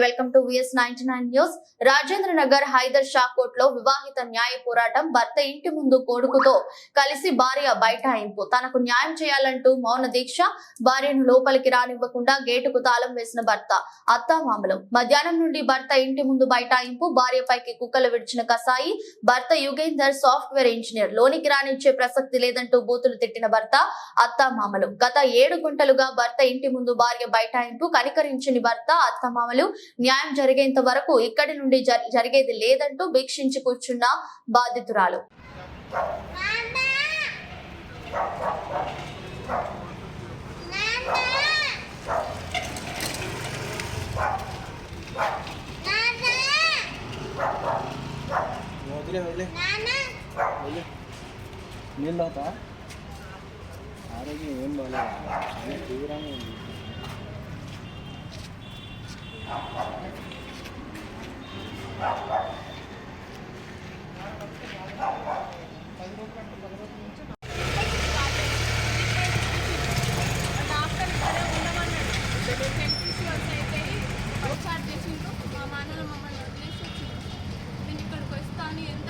the welcome to VS ninety nine news Rajendra Nagar Hyder Shah కోర్ట్లో వివాహిత న్యాయ పోరాటం భర్త ఇంటి ముందు కొడుకుతో కలిసి భార్య బైఠాయింపు తనకు న్యాయం చేయాలంటూ మౌన దీక్ష భార్యను లోపలికి రానివ్వకుండా గేటుకు తాళం వేసిన భర్త. అత్తామామలు మధ్యాహ్నం నుండి భర్త ఇంటి ముందు బైఠాయింపు భార్యపైకి కుక్కలు విడిచిన కసాయి. భర్త యుగేందర్ సాఫ్ట్వేర్ ఇంజనీర్. లోనికి రానిచ్చే ప్రసక్తి లేదంటూ బూతులు తిట్టిన భర్త అత్తామామలు గత ఏడు గుంటలుగా భర్త ఇంటి ముందు భార్య బైఠాయింపు కనికరించని భర్త అత్తమామలు న్యాయం జరిగేంత వరకు ఇక్కడి నుండి జరిగేది లేదంటూ భిక్షించి కూర్చున్న బాధితురాలు. వదిలే వదిలే. వదిలే. నీళ్ళు తాగుతా ఆరోగ్యం ఏం బాగాలేదు తీవ్రంగా ఉంది. మా నాన్నలు మమ్మల్ని వదిలేసి వచ్చిండు నేను ఇక్కడికి వస్తాను ఎంత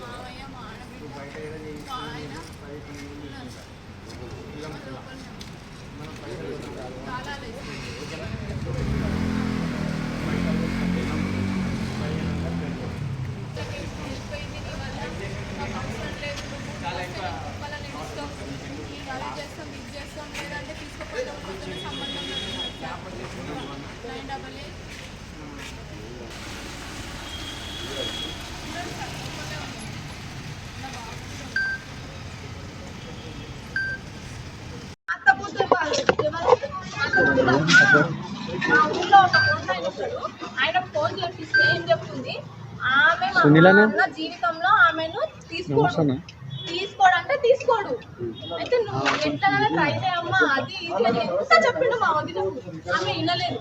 మావయ్య మా ఆయన తాళాలు వెళ్ళిపోయింది నీ చేస్తాం ఇది చేస్తాం లేదంటే తీసుకుపోతాం కొంచెం సంబంధం లేదు. నైన్ డబల్ ఊళ్ళో ఒక ఫోన్ ఆయన ఉంటాడు. ఆయన ఫోన్ చేపిస్తే ఏం చెప్తుంది ఆమె మా సునీలనా? నాన్న జీవితంలో ఆమెను తీసుకోడు. నమస్తేనా? తీసుకోడంటే తీసుకోడు. అయితే నువ్వు ఎట్లా ట్రై చేయమ్మా అది ఇది అని ఎంత చెప్పిండు మా వదిన? ఆమె వినలేదు.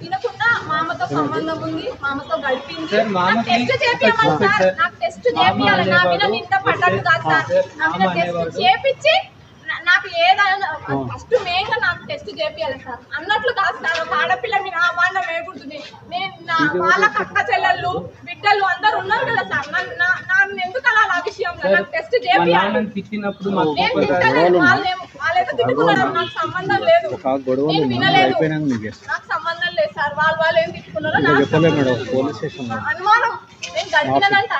వినకుండా మామతో సంబంధం ఉంది మామతో గడిపింది. సార్, మామకి టెస్ట్ చేపియమని సార్. నాకు టెస్ట్ చేపియాలి నా మీద నింద పడ్డట్టు కాదు సార్. నా మీద టెస్ట్ చేపించి నా- నాకు ఏదైనా ఫస్ట్ మెయిన్గా నాకు టెస్ట్ చేపియాలి సార్. అన్నట్లు కాదు సార్ ఒక ఆడపిల్ల మీరు ఆ మాట వేయకూడదు. నేను నా వాళ్ళ కక్క చెల్లెళ్ళు బిడ్డలు అందరు ఉన్నారు కదా సార్. నన్ను- నా- నన్ను ఎందుకు అలా ఆ విషయంలో నాకు టెస్ట్ చేపియాలి. మాకు నేను. తిట్టలేదు వాళ్ళేమో వాళ్ళేదో తిట్టుకున్నారు నాకు సంబంధం లేదు. నేను. వినలేదు. నాకు సంబంధం లేదు సార్. వాళ్ళు వాళ్ళు ఏం తిట్టుకున్నారో నాకు అనుమానం. నేను గడిపినదంట